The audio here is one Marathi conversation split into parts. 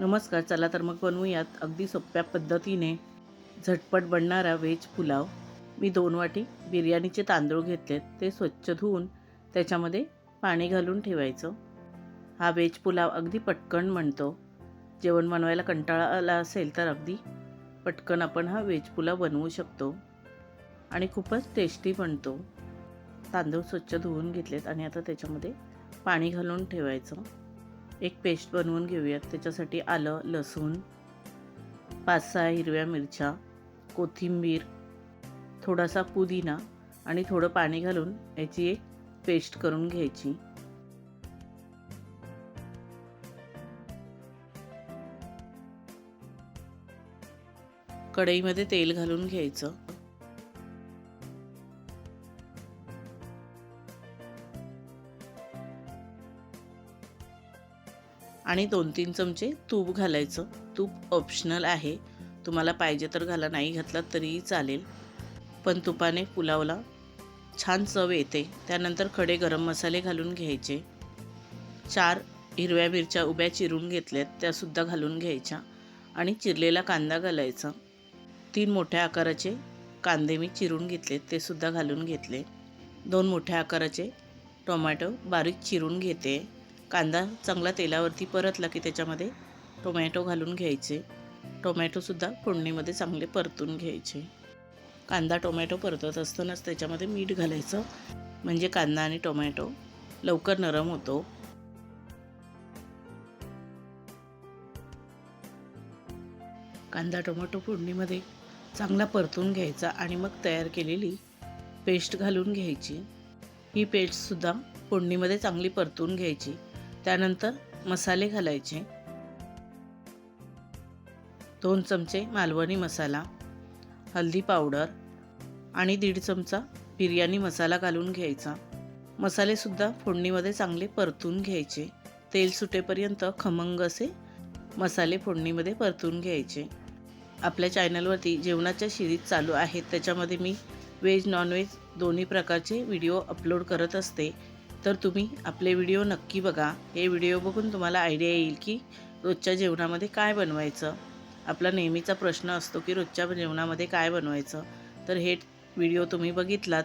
नमस्कार चला तर मग बनवूयात अगदी सोप्या पद्धतीने झटपट बनणारा व्हेज पुलाव. मी दोन वाटी बिर्याणीचे तांदूळ घेतलेत ते स्वच्छ धुवून त्याच्यामध्ये पाणी घालून ठेवायचं. हा व्हेज पुलाव अगदी पटकन बनतो. जेवण बनवायला कंटाळा आला असेल तर अगदी पटकन आपण हा व्हेज पुलाव बनवू शकतो आणि खूपच टेस्टी बनतो. तांदूळ स्वच्छ धुवून घेतलेत आणि आता त्याच्यामध्ये पाणी घालून ठेवायचं. एक पेस्ट बनवून घेऊयात. त्याच्यासाठी आलं लसूण पाच सहा हिरव्या मिरच्या कोथिंबीर थोडासा पुदिना आणि थोडं पाणी घालून याची एक पेस्ट करून घ्यायची. कढईमध्ये तेल घालून घ्यायचं. आणि दोन तीन चमचे तूप घालायचं. तूप ऑप्शनल आहे. तुम्हाला पाहिजे तर घाला नाही घातला तरीही चालेल. पण तुपाने पुलावला. छान चव येते. त्यानंतर खडे गरम मसाले घालून घ्यायचे. चार हिरव्या मिरच्या उभ्या चिरून घेतल्यात त्यासुद्धा घालून घ्यायच्या. आणि चिरलेला कांदा घालायचा. तीन मोठ्या आकाराचे कांदे मी चिरून घेतलेत ते सुद्धा घालून घेतले. दोन मोठ्या आकाराचे टोमॅटो बारीक चिरून घेते. कांदा चांगला तेलावरती परतला की त्याच्यामध्ये टोमॅटो घालून घ्यायचे. टोमॅटोसुद्धा फोडणीमध्ये चांगले परतून घ्यायचे. कांदा टोमॅटो परतत असतानाच त्याच्यामध्ये मीठ घालायचं. म्हणजे कांदा आणि टोमॅटो लवकर नरम होतो. कांदा टोमॅटो फोडणीमध्ये चांगला परतून घ्यायचा आणि मग तयार केलेली पेस्ट घालून घ्यायची. ही पेस्टसुद्धा फोडणीमध्ये चांगली परतून घ्यायची. त्यानंतर मसाले घालायचे. दोन चमचे मालवणी मसाला हल्दी पावडर आणि दीड चमचा बिर्याणी मसाला घालून घ्यायचा. मसालेसुद्धा फोडणीमध्ये चांगले परतून घ्यायचे. तेल सुटेपर्यंत खमंग असे मसाले फोडणीमध्ये परतून घ्यायचे. आपल्या चॅनलवरती जेवणाच्या शिरीज चालू आहेत त्याच्यामध्ये मी व्हेज नॉनव्हेज दोन्ही प्रकारचे व्हिडिओ अपलोड करत असते. तर तुम्ही आपले व्हिडिओ नक्की बघा. हे व्हिडिओ बघून तुम्हाला आयडिया येईल की रोजच्या जेवणामध्ये काय बनवायचं. आपला नेहमीचा प्रश्न असतो की रोजच्या जेवणामध्ये काय बनवायचं. तर हे व्हिडिओ तुम्ही बघितलात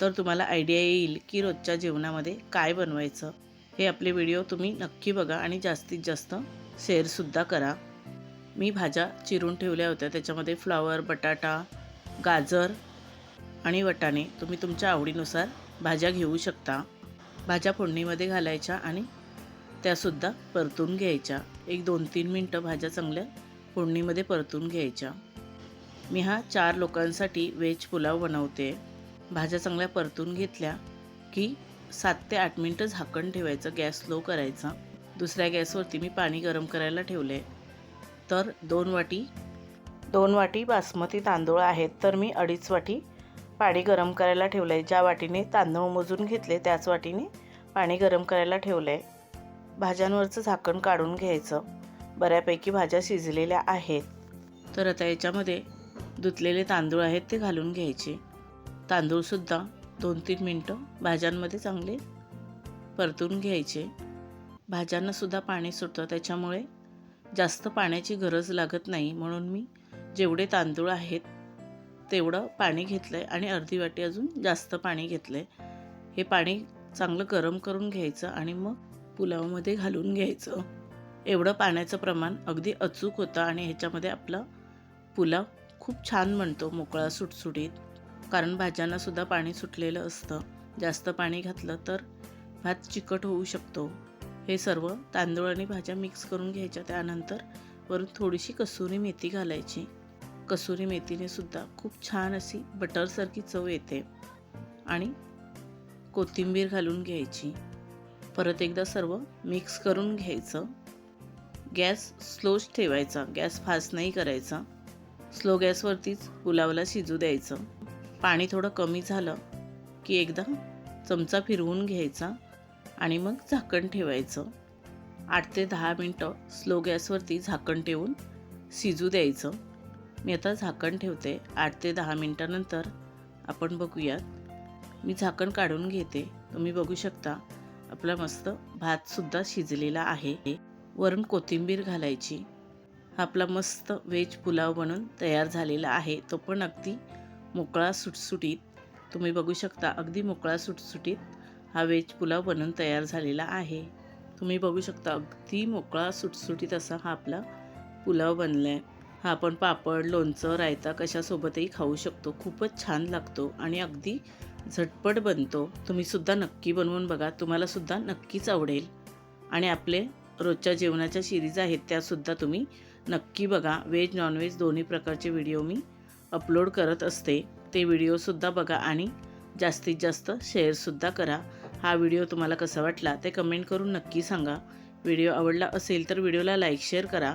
तर तुम्हाला आयडिया येईल की रोजच्या जेवणामध्ये काय बनवायचं. हे आपले व्हिडिओ तुम्ही नक्की बघा आणि जास्तीत जास्त शेअरसुद्धा करा. मी भाज्या चिरून ठेवल्या होत्या. त्याच्यामध्ये फ्लावर बटाटा गाजर आणि वटाणे तुम्ही तुमच्या आवडीनुसार भाज्या घेऊ शकता. भाज्या फोडणीमध्ये घालायच्या आणि त्यासुद्धा परतून घ्यायच्या. एक दोन तीन मिनटं भाज्या चांगल्या फोडणीमध्ये परतून घ्यायच्या. मी हा चार लोकांसाठी व्हेज पुलाव बनवते. भाज्या चांगल्या परतून घेतल्या की सात ते आठ मिनटं झाकण ठेवायचं गॅस स्लो करायचा. दुसऱ्या गॅसवरती मी पाणी गरम करायला ठेवले तर दोन वाटी दोन वाटी बासमती तांदूळ आहेत तर मी अडीच वाटी पाणी गरम करायला ठेवलं आहे ज्या वाटीने तांदूळ मोजून घेतले त्याच वाटीने पाणी गरम करायला ठेवलं आहे भाज्यांवरचं झाकण काढून घ्यायचं. बऱ्यापैकी भाज्या शिजलेल्या आहेत. तर आता याच्यामध्ये धुतलेले तांदूळ आहेत ते घालून घ्यायचे. तांदूळसुद्धा दोन तीन मिनटं भाज्यांमध्ये चांगले परतून घ्यायचे. भाज्यांनासुद्धा पाणी सुटतं. त्याच्यामुळे जास्त पाण्याची गरज लागत नाही. म्हणून मी जेवढे तांदूळ आहेत तेवढं पाणी घेतलं आहे आणि अर्धी वाटी अजून जास्त पाणी घेतलं आहे हे पाणी चांगलं गरम करून घ्यायचं आणि मग पुलावमध्ये घालून घ्यायचं. एवढं पाण्याचं प्रमाण अगदी अचूक होतं आणि ह्याच्यामध्ये आपला पुलाव खूप छान बनतो मोकळा सुटसुटीत. कारण भाज्यांनासुद्धा पाणी सुटलेलं असतं. जास्त पाणी घातलं तर भात चिकट होऊ शकतो. हे सर्व तांदूळ आणि भाज्या मिक्स करून घ्यायच्या त्यानंतर वरून थोडीशी कसुरी मेथी घालायची. कसुरी मेथीने सुद्धा खूप छान अशी बटरसारखी चव येते. आणि कोथिंबीर घालून घ्यायची. परत एकदा सर्व मिक्स करून घ्यायचं. गॅस स्लोच ठेवायचा. गॅस फास्ट नाही करायचा. स्लो गॅसवरतीच पुलावला शिजू द्यायचं. पाणी थोडं कमी झालं की एकदा चमचा फिरवून घ्यायचा आणि मग झाकण ठेवायचं. आठ ते दहा मिनटं स्लो गॅसवरती झाकण ठेवून शिजू द्यायचं. मी आता झाकण ठेवते. आठ ते दहा मिनटानंतर आपण बघूयात. मी झाकण काढून घेते. तुम्ही बघू शकता आपला मस्त भातसुद्धा शिजलेला आहे. वरून कोथिंबीर घालायची. हा आपला मस्त व्हेज पुलाव बनून तयार झालेला आहे. तो पण अगदी मोकळा सुटसुटीत. तुम्ही बघू शकता अगदी मोकळा सुटसुटीत हा व्हेज पुलाव बनून तयार झालेला आहे. तुम्ही बघू शकता अगदी मोकळा सुटसुटीत असा हा आपला पुलाव बनला आहे हा आपण पापड लोणचं रायता कशासोबतही खाऊ शकतो. खूपच छान लागतो आणि अगदी झटपट बनतो. तुम्हीसुद्धा नक्की बनवून बघा. तुम्हालासुद्धा नक्कीच आवडेल. आणि आपले रोजच्या जेवणाच्या सिरीज आहेत त्यासुद्धा तुम्ही नक्की बघा. व्हेज नॉनव्हेज दोन्ही प्रकारचे व्हिडिओ मी अपलोड करत असते. ते व्हिडिओसुद्धा बघा आणि जास्तीत जास्त शेअरसुद्धा करा. हा व्हिडिओ तुम्हाला कसा वाटला ते कमेंट करून नक्की सांगा. व्हिडिओ आवडला असेल तर व्हिडिओला लाईक शेअर करा.